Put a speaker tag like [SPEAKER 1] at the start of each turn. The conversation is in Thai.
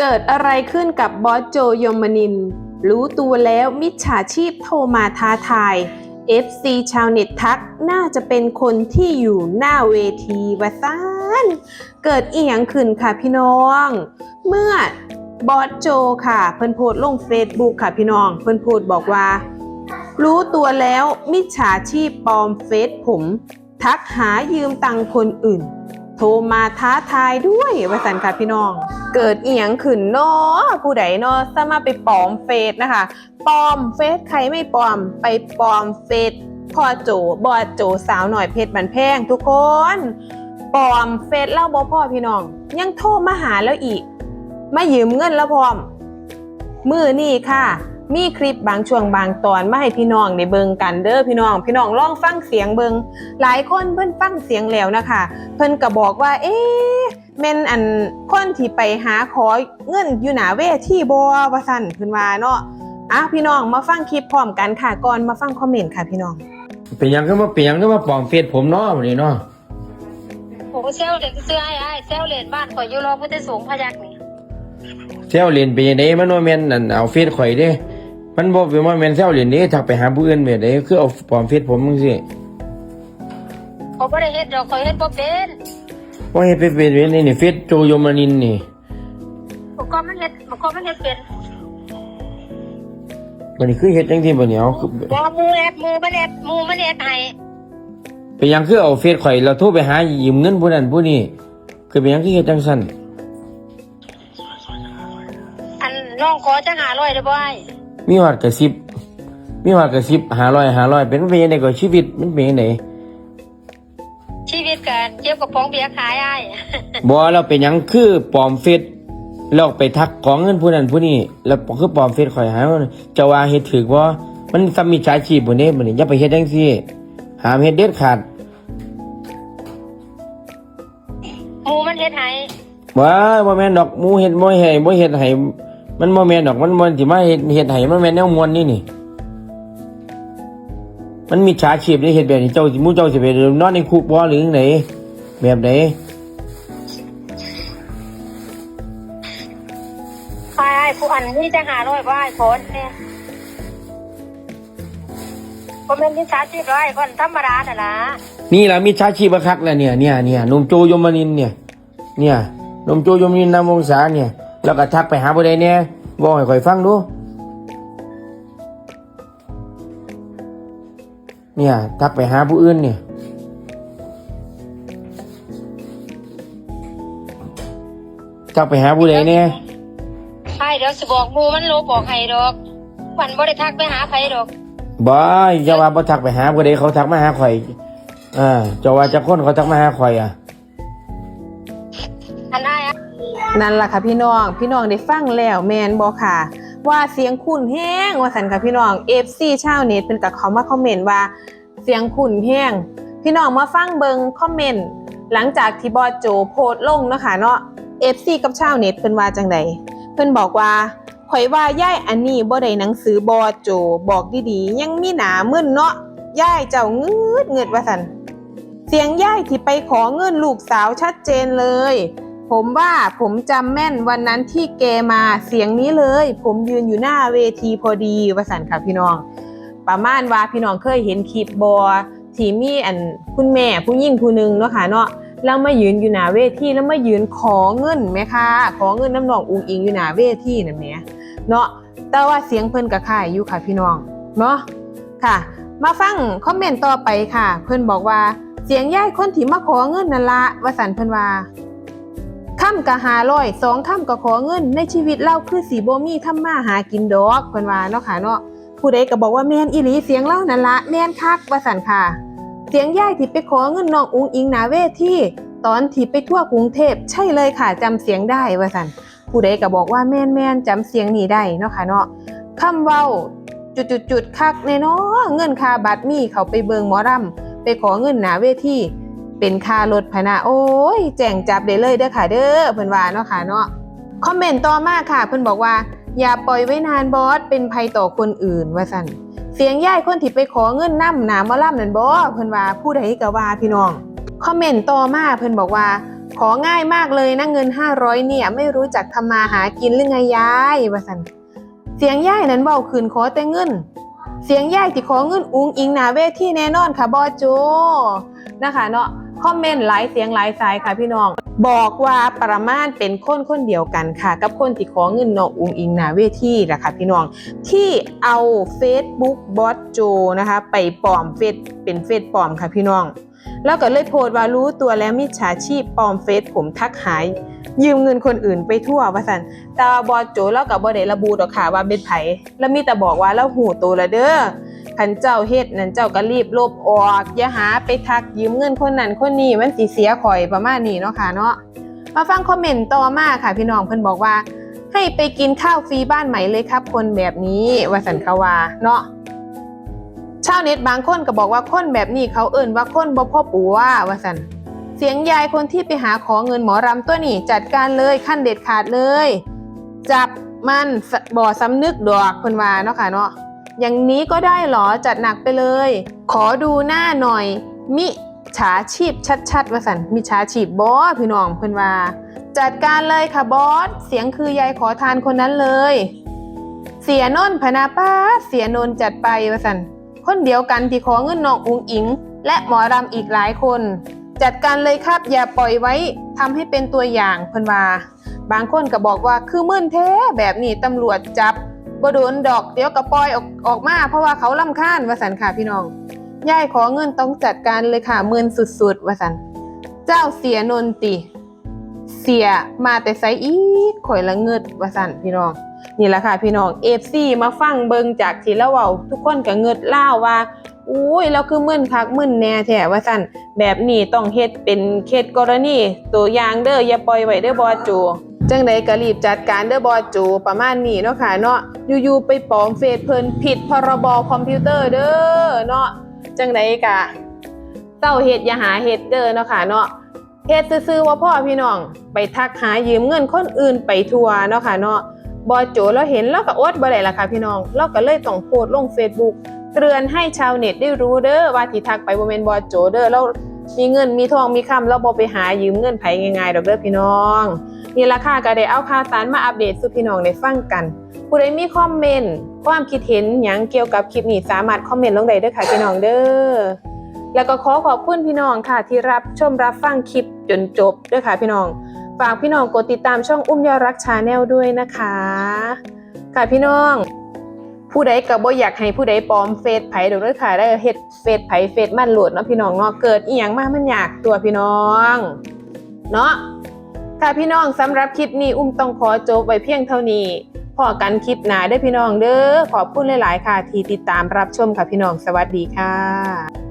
[SPEAKER 1] เกิดอะไรขึ้นกับบอสโจยมนินร์รู้ตัวแล้วมิจฉาชีพโทรมาท้าทาย FC ชาวเน็ตทักน่าจะเป็นคนที่อยู่หน้าเวทีวะซานเกิดอีหยังขึ้นค่ะพี่น้อง เมื่อบอสโจค่ะ เพิ่นโพสลงเฟซบุ๊กค่ะพี่น้อง เพิ่นโพสบอกว่า รู้ตัวแล้วมิจฉาชีพปลอมเฟซผม ทักหายืมตังค์คนอื่น โทรมาท้าทายด้วยว่าสันค่ะพี่น้อง เกิดเอียงขึ้นเนาะผู้ใดเนาะสามารถไปปลอมเฟซนะคะปลอมเฟซใครไม่ปลอม ไปปลอมเฟซพ่อโจบอโจสาวหน่อยเพชรบันแพงทุกคนปลอมเฟซเล่าบ่พ่อพี่น้อง ยังโทรมาหาแล้วอีก มายืมเงินแล้วพร้อม มือนี่ค่ะ มีคลิปบางช่วงบางตอนมาให้พี่น้องในเบิงกันเด้อพี่น้อง พี่น้องลองฟังเสียงเบิงหลายคนเพิ่นฟังเสียงแล้วนะคะ เพิ่นก็บอกว่า เอ๊ะแม่นอันคนที่ไปหาขอเงินอยู่หนาเวทีบ่ว่าซั่นเพิ่นว่าเนาะอะพี่น้องมาฟังคลิปพร้อมกันค่ะก่อนมาฟังคอมเมนต์ค่ะพี่น้อง
[SPEAKER 2] เป็นหยังก็มาเป็นหยังก็มาปลอมเฟซผมเนาะวันนี้เนาะ
[SPEAKER 3] โอ้เซลเลนเสื้อไอ้ไอ้เซลเลนบ้านข่อยอยู่รอพุทธสูงพยักนี่
[SPEAKER 2] เซลเล่นเป็นยังไงมันบ่แม่นอันเอาเฟซข่อยเด้ มันบ่เป็นว่าแม่นเซลเล่นเด้ทักไปหาผู้อื่นแบบใดคือเอาปลอมเฟซผมจังซี่
[SPEAKER 3] เขาบ่ได้เฮ็ดดอกข่อยเฮ็ดบ่เป็น
[SPEAKER 2] ว่าเฮ็ดไปเป็นเว้ยนี่นี่เฟซโจโยมานินนี่
[SPEAKER 3] บ่ก็มันเฮ็ดบ่ก็มันเฮ็ดเป็น
[SPEAKER 2] บัดนี้คือเฮ็ดจังซี่บัดนี้เอาคือ
[SPEAKER 3] บ่หมูแอดหมูมันแอดหมูมันแอดให้
[SPEAKER 2] เป็นหยังคือเอาเฟซข่อยแล้วโทรไปหายืมเงินผู้นั้นผู้นี้คือเป็นหยังคือเฮ็ดจังซั่น
[SPEAKER 3] อันน้องขอจะหาร้อยได้บ่ไอ้
[SPEAKER 2] มีฮอดกระซิบมีฮอดกระซิบ500 500เป็นไปยังไงก็ชีวิตมันเป็นจังได
[SPEAKER 3] ชีวิตกันเจ็บกับปองเบียร์ขายไอ้
[SPEAKER 2] บ่แล้วเป็นหยังคือปลอมเฟซแล้วไปทักของเงินผู้นั้นผู้นี้แล้วคือปลอมเฟซข่อยหาว่าจะว่าเฮ็ดถูกบ่มันซ้ำมิจฉาชีพบ่เด้บัดนี้อย่าไปเฮ็ดจังซี่ห้ามเฮ็ดเด็ดขาด
[SPEAKER 3] หมูมันเฮ็ดให้
[SPEAKER 2] ว่าบ่แม่นดอกหมูเฮ็ดบ่ให้บ่เฮ็ดให้ มันบ่แม่นดอกมันบ่สิมาเฮ็ดเฮ็ดให้มันแม่นแนวมวนนี่นี่ มันมีฉาชีพได้เฮ็ดแบบนี้เจ้าสิหมู่เจ้าสิไปนอนในคุกบ่หรือจังไดแบบใด
[SPEAKER 3] ไอ้ไอ้ผู้อันนี้จะหาร้อยบ่ไอ้ขอแน่บ่แม่นมิจฉาชีพหรอกไอ้คนธรรมดาน่ะล่ะ
[SPEAKER 2] นี่ล่ะมีฉาชีพบักคักแล้วเนี่ยเนี่ยเนี่ยหนุ่มโจยมนินทร์เนี่ย เนี่ยหนุ่มโจยมนินทร์นามวงศาเนี่ย แล้วก็ทักไปหาผู้ใดเนี่ยบอกให้ข่อยฟังดู เนี่ย ทักไปหาผู้อื่นเนี่ยทักไปหาผู้ใดเนี่ย
[SPEAKER 3] ไอ้เดี๋ยวสิบอกหมูมันลบบอกให้ดอกมันบ่ได้ทักไปหาไผดอก
[SPEAKER 2] บอยอย่าว่าบ่ทักไปหาผู้ใดเขาทักมาหาข่อยอ่าเจะว่าจะคนเขาทักมาหาข่อยอะ
[SPEAKER 3] นั่
[SPEAKER 1] นล่ะค่ะพี่น้อง พี่น้องได้ฟังแล้วแมนบอค่ะ ว่าเสียงคุณแห้งว่าสันค่ะพี่น้อง FC ชาวเน็ตเป็นกับเขามาคอมเมนต์ว่าเสียงคุณแห้งพี่น้องมาฟังเบิงคอมเมนต์หลังจากที่บอสโจโพสลงเนาะคะเนาะ FC กับชาวเน็ตเพิ่นว่าจังใดเพิ่นบอกว่าข่อยว่าย่ายอันนี้บ่ได้หนังสือบอสโจบอกดีๆ ยังมีหนามึนเนาะย่ายเจ้าเงืดเงืดว่าสันเสียงย่ายที่ไปขอเงินลูกสาวชัดเจนเลย ผมว่าผมจำแม่นวันนั้นที่แกมาเสียงนี้เลย ผมยืนอยู่หน้าเวทีพอดีวสันค่ะพี่น้อง ประมาณว่าพี่น้องเคยเห็นคลิปบอที่มีอันคุณแม่ผู้ยิ่งผู้หนึ่งเนาะค่ะเนาะแล้วมายืนอยู่หน้าเวทีแล้วมายืนขอเงินไหมคะขอเงินน้ำนองอุงอิงอยู่หน้าเวทีนั่นแหมเนาะแต่ว่าเสียงเพิ่นกับค่ายอยู่ค่ะพี่น้องเนาะค่ะ มาฟังคอมเมนต์ต่อไปค่ะ เพิ่นบอกว่าเสียงย่ายคนที่มาขอเงินนั่นละวสันเพิ่นว่า ค่ำกะหาร้อยสองค่ำกะขอเงิน ในชีวิตเล่าคือสีโบมีทำมาหากินดอกเพิ่นว่าเนาะค่ะเนาะผู้ใดก็บอกว่าแม่นอีหลีเสียงเล่านั่นละแม่นคักว่าสั่นค่ะ เสียงย่ายที่ไปขอเงินน้องอุงอิงนาเวทีตอนที่ไปทั่วกรุงเทพใช่เลยค่ะจำเสียงได้ว่าสั่นผู้ใดก็บอกว่าแม่นแม่นจำเสียงนี้ได้เนาะค่ะเนาะคำเว้าจุดจุดจุดๆๆคักแน่เนาะเงินค่าบัตรมีเขาไปเบิงหมอรำไปขอเงินหนาเวที เป็นค่ารถพนะโอ้ยแจ้งจับได้เลยเด้อค่ะเด้อเพิ่นว่าเนาะค่ะเนาะคอมเมนต์ต่อมาค่ะ เพิ่นบอกว่า อย่าปล่อยไว้นานบอสเป็นภัยต่อคนอื่นว่าซั่นเสียงย่ายคนที่ไปขอเงินนำหนามาล่ำนั่นบ่เพิ่นว่าผู้ใดก็ว่าพี่น้องคอมเมนต์ต่อมาเพิ่นบอกว่า ของ่ายมากเลยนะเงิน 500 เนี่ย ไม่รู้จักทำมาหากินหรือไงยายว่าสันเสียงย่ายนั้นเบาคืนขอแต่เงิน เสียงย่ายที่ขอเงินอุ้งอิงหนาเวทีแน่นอนค่ะบอโจนะคะเนาะ คอมเมนต์หลายเสียงหลายสายค่ะพี่น้อง บอกว่าประมาณเป็นคนคนเดียวกันค่ะ กับคนที่ขอเงินน้องอุ้งอิงนาเวทีนะคะพี่น้อง ที่เอา Facebook บอสโจนะคะ ไปปลอมเฟซเป็นเฟซปลอมค่ะพี่น้อง แล้วก็เลยโพสต์ว่ารู้ตัวแล้วมิจฉาชีพปลอมเฟซผมทักหายยืมเงินคนอื่นไปทั่วว่าสันแต่บอสโจแล้วกับบอได้ระบุดอกค่ะว่าเป็นไผแล้วมีแต่บอกว่าแล้วหูตัวละเด้อ คันเจ้าเฮ็ดนั่นเจ้าก็รีบลบออก อย่าหาไปทักยืมเงินคนนั้นคนนี้มันสิเสียข่อยประมาณนี้เนาะค่ะเนาะมาฟังคอมเมนต์ต่อมาค่ะพี่น้องเพิ่นบอกว่า ให้ไปกินข้าวฟรีบ้านใหม่เลยครับ คนแบบนี้ว่าสันเขาวาเนาะชาวเน็ตบางคนก็บอกว่าคนแบบนี้เขาเอิ่นว่าคนบ่พ่อปัวว่าสันเสียงยายคนที่ไปหาขอเงินหมอรำตัวนี้จัดการเลยขั้นเด็ดขาดเลย จับมันบ่อสำนึกดอกเพิ่นว่าเนาะค่ะเนาะ อย่างนี้ก็ได้เหรอจัดหนักไปเลย ขอดูหน้าหน่อย มิฉาชีพชัดๆว่าสันมิฉาชีพบอสพี่น้องเพิ่อนว่า จัดการเลยค่ะบอสเสียงคือยายขอทานคนนั้นเลย เสียนนท์พนาป้าเสียนนท์จัดไปวะสันคนเดียวกันที่ขอเงินน้องอุงอิง และหมอรำอีกหลายคน จัดการเลยครับอย่าปล่อยไว้ทำให้เป็นตัวอย่างเพิ่อนว่า บางคนก็บอกว่าคือมื่นแท้แบบนี้ตำรวจจับ บ่โดนดอกเดี๋ยวก็ปล่อยออกออกมาเพราะว่าเขาลำคาญวสันค่ะพี่น้องยายขอเงินต้องจัดการเลยค่ะมื่นสุดๆวสันเจ้าเสียนนติ เสียมาแต่ไซอีกข่อยละเงิดว่าสั่นพี่น้อง นี่แหละค่ะพี่น้องเอฟซีมาฟังเบิงจากที่ละเว้าทุกคนก็เงิดเล่าวว่าอุ้ยเราคือมึนคักมึนแน่แท้ว่าสั่นแบบนี้ต้องเฮ็ดเป็นเคสกรณีตัวอย่างเด้ออย่าปล่อยไว้เด้อบอจู จังใดก็รีบจัดการเด้อบอจูประมาณนี้เนาะค่ะเนาะอยู่ๆไปปลอมเฟซเพิ่นผิดพรบคอมพิวเตอร์เด้อเนาะจังใดกะเต้าเฮ็ดอย่าหาเฮ็ดเด้อเนาะค่ะเนาะเฮ็ดซื่อๆว่าพ่อพี่น้องไปทักหายืมเงินคนอื่นไปทัวเนาะค่ะเนาะบอโจเราเห็นเราก็อดบ่ได้ล่ะค่ะพี่น้องเราก็เลยต้องโพสต์ลง Facebook เตือนให้ชาวเน็ตได้รู้เด้อว่าที่ทักไปบ่แม่นบอโจเด้อเรามีเงินมีทองมีคำเราบ่ไปหายืมเงินไผง่ายๆดอกเด้อพี่น้อง นี่ละค่ะก็ได้เอาข่าวสารมาอัปเดตสู่พี่น้องได้ฟังกัน ผู้ใดมีคอมเมนต์ความคิดเห็นหยังเกี่ยวกับคลิปนี้สามารถคอมเมนต์ลงได้เด้อค่ะพี่น้องเด้อแล้วก็ขอขอบคุณพี่น้องค่ะ ที่รับชมรับฟังคลิปจนจบด้วยค่ะพี่น้องฝากพี่น้องกดติดตามช่องอุ้มยอรักชาแนลด้วยนะคะ ค่ะพี่น้อง ผู้ใดก็บ่อยากให้ผู้ใดปลอมเฟซไผเดี๋ยวด้วยค่ะ ได้เฮ็ดเฟซไผเฟซมันโหลดเนาะพี่น้องเนาะเกิดอีหยังมามันอยากตัวพี่น้อง เนาะ ค่ะพี่น้องสำหรับคลิปนี้อุ้มต้องขอจบไว้เพียงเท่านี้พอกันคลิปหน้าได้พี่น้องเด้อขอบคุณหลาย ๆ ค่ะ ที่ติดตามรับชมค่ะพี่น้องสวัสดีค่ะ